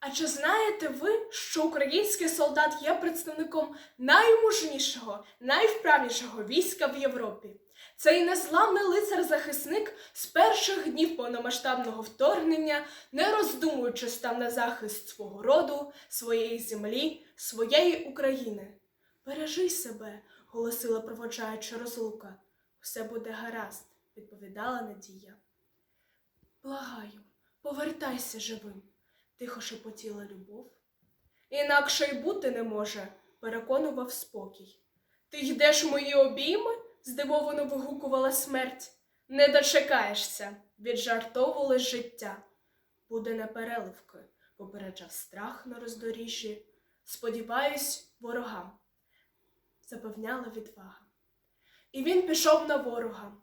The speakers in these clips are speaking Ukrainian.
А чи знаєте ви, що український солдат є представником наймужнішого, найвправнішого війська в Європі? Цей незламний лицар-захисник з перших днів повномасштабного вторгнення, не роздумуючи, став на захист свого роду, своєї землі, своєї України. Бережи себе, голосила проводжаючи розлука. Все буде гаразд, відповідала Надія. Благаю, повертайся живим, тихо шепотіла любов. Інакше й бути не може, переконував спокій. Ти йдеш мої обійми? здивовано вигукувала смерть. Не дочекаєшся, віджартовували життя. Буде непереливки, попереджав страх на роздоріжжі. Сподіваюсь, ворогам, запевняла відвага. І він пішов на ворога.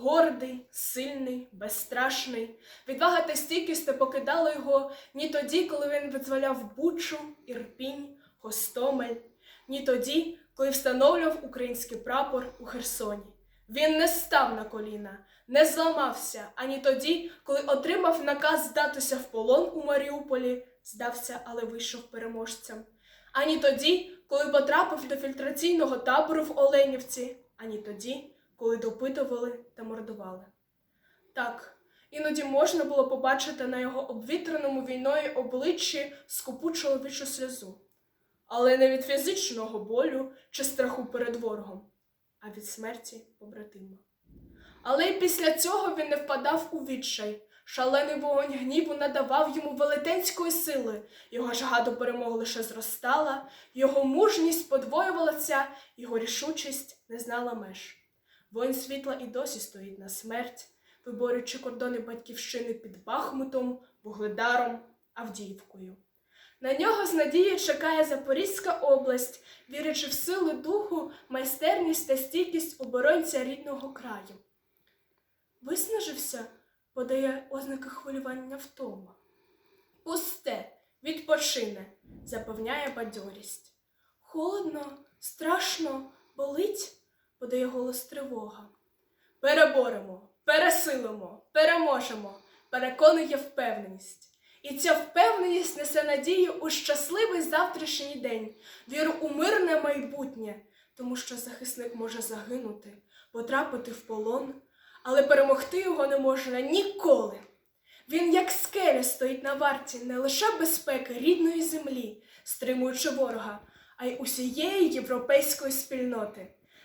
Гордий, сильний, безстрашний. Відвага та стійкість не покидали його ні тоді, коли він визволяв Бучу, Ірпінь, Гостомель, ні тоді, коли встановлював український прапор у Херсоні. Він не став на коліна, не зламався ані тоді, коли отримав наказ здатися в полон у Маріуполі, здався, але вийшов переможцем. Ані тоді, коли потрапив до фільтраційного табору в Оленівці, ані тоді, коли допитували та мордували. Так, іноді можна було побачити на його обвітреному війною обличчі скупу чоловічу сльозу, але не від фізичного болю чи страху перед ворогом, а від смерті побратима. Але й після цього він не впадав у відчай. Шалений вогонь гніву надавав йому велетенської сили, його жага до перемоги лише зростала, його мужність подвоювалася, його рішучість не знала меж. Воїн світла і досі стоїть на смерть, виборюючи кордони батьківщини під Бахмутом, Вугледаром, Авдіївкою. На нього з надією чекає Запорізька область, вірячи в силу духу, майстерність та стійкість оборонця рідного краю. Виснажився, подає ознаки хвилювання втома. Пусте, відпочине, запевняє бадьорість. Холодно, страшно, болить, подає голос тривога. Переборемо, пересилимо, переможемо, переконує впевненість. І ця впевненість несе надію у щасливий завтрашній день, віру у мирне майбутнє, тому що захисник може загинути, потрапити в полон, але перемогти його не можна ніколи. Він, як скеля, стоїть на варті не лише безпеки рідної землі, стримуючи ворога, а й усієї європейської спільноти.